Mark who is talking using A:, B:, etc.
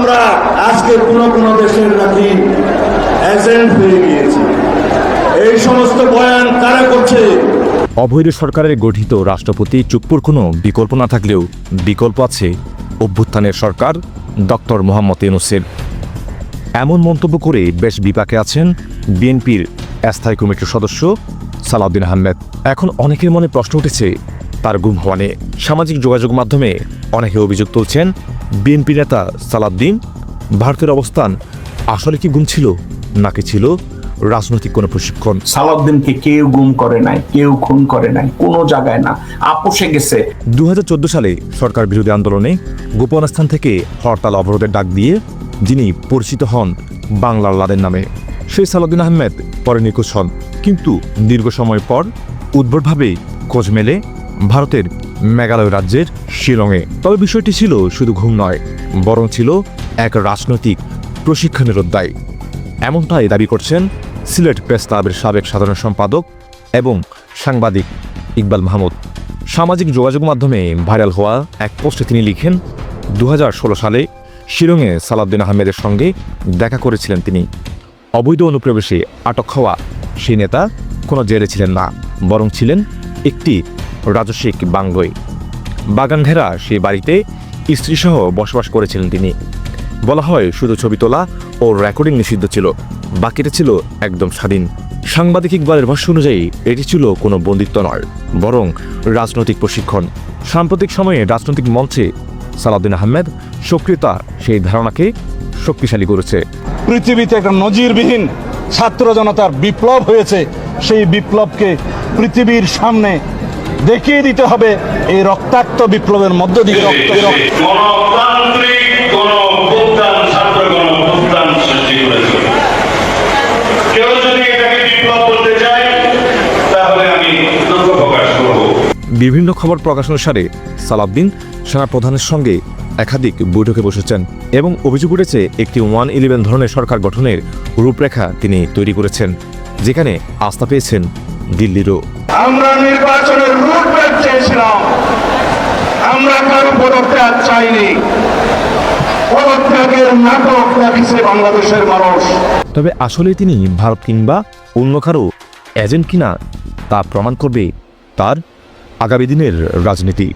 A: আমরা আজকে কোনো কোনো দেশের নাকি এজেন্ট হয়ে গিয়েছি। এই সমস্ত বয়ান কারা করছে?
B: অবৈধ সরকারের গঠিত রাষ্ট্রপতি চুপ্পুর কোনো বিকল্প না থাকলেও বিকল্প আছে অভ্যুত্থানের সরকার ডক্টর মোহাম্মদ ইউনুসের। এমন মন্তব্য করে বেশ বিপাকে আছেন বিএনপির স্থায়ী কমিটির সদস্য সালাউদ্দিন আহমেদ। এখন অনেকের মনে প্রশ্ন উঠেছে তার গুম হওয়া নিয়ে সামাজিক যোগাযোগ মাধ্যমে অনেকে অভিযোগ তুলছেন বিএনপি নেতা সালাদ্দিন ভারতের অবস্থান আসলে কি গুম ছিল নাকি ছিল রাজনৈতিক কোনো প্রশিক্ষণ?
C: সালাউদ্দিনকে কেউ গুম করে নাই কেউ খুন করে নাই কোনো জায়গায় না। আপোষে গেছে।
B: দু সালে সরকার বিরোধী আন্দোলনে গোপন স্থান থেকে হরতাল অবরোধের ডাক দিয়ে যিনি পরিচিত হন বাংলার লাদেন নামে সেই সালাউদ্দিন আহমেদ পরে নিখোঁজ হন। কিন্তু দীর্ঘ সময় পর উদ্ভটভাবে খোঁজ মেলে ভারতের মেঘালয় রাজ্যের শিলংয়ে। তবে বিষয়টি ছিল শুধু ঘুম নয়, বরং ছিল এক রাজনৈতিক প্রশিক্ষণের অধ্যায়। এমনটাই দাবি করছেন সিলেট প্রেস ক্লাবের সাবেক সাধারণ সম্পাদক এবং সাংবাদিক ইকবাল মাহমুদ। সামাজিক যোগাযোগ মাধ্যমে ভাইরাল হওয়া এক পোস্টে তিনি লিখেন দু হাজার ষোলো সালে শিলংয়ে সালাউদ্দিন আহমেদের সঙ্গে দেখা করেছিলেন তিনি। অবৈধ অনুপ্রবেশে আটক হওয়া সেই নেতা কোনো জেলে ছিলেন না, বরং ছিলেন একটি রাজস্বিক বাঙ্গই। বাগান ঘেরা সেই বাড়িতে স্ত্রীসহ বসবাস করেছিলেন তিনি। বলা হয়, শুধু ছবি তোলা ও রেকর্ডিং নিষিদ্ধ ছিল, বাকিটা ছিল একদম স্বাধীন। সাংবাদিক ইকবালের ভাষ্য অনুযায়ী, এটি ছিল কোনো বন্দিত্ব নয়, বরং রাজনৈতিক প্রশিক্ষণ। সাম্প্রতিক সময়ে রাজনৈতিক মঞ্চে সালাউদ্দিন আহমেদ, সক্রিয়তা সেই ধারণাকে শক্তিশালী করেছে।
D: পৃথিবীতে একটা নজিরবিহীন ছাত্র জনতার বিপ্লব হয়েছে। সেই বিপ্লবকে পৃথিবীর সামনে দেখিয়ে দিতে হবে এই রক্তাক্ত বিপ্লবের মধ্য দিয়ে রক্ত রক্ত
E: গণতান্ত্রিক কোন অভ্যুত্থান ছাত্র গণ অভ্যুত্থান সৃষ্টি করেছে। কেউ যদি এটাকে বিপ্লব বলতে চায় তাহলে আমি দুঃখ প্রকাশ করব।
B: বিভিন্ন খবর প্রকাশ অনুসারে সালাউদ্দিন সেনাপ্রধানের সঙ্গে একাধিক বৈঠকে বসেছেন এবং অভিযোগ উঠেছে একটি ওয়ান ইলেভেন ধরনের সরকার গঠনের রূপরেখা তিনি তৈরি করেছেন যেখানে আস্থা পেয়েছেন দিল্লিরও।
A: আমরা নির্বাচনের রুটম্যাপ চেয়েছিলাম। আমরা কারও পদত্যাগ চাইনি। পদত্যাগের নাটক দেখিছে বাংলাদেশের মানুষ।
B: তবে আসলে তিনি ভারত কিংবা অন্য কারও এজেন্ট কিনা তা প্রমাণ করবে তার আগামী দিনের রাজনীতি।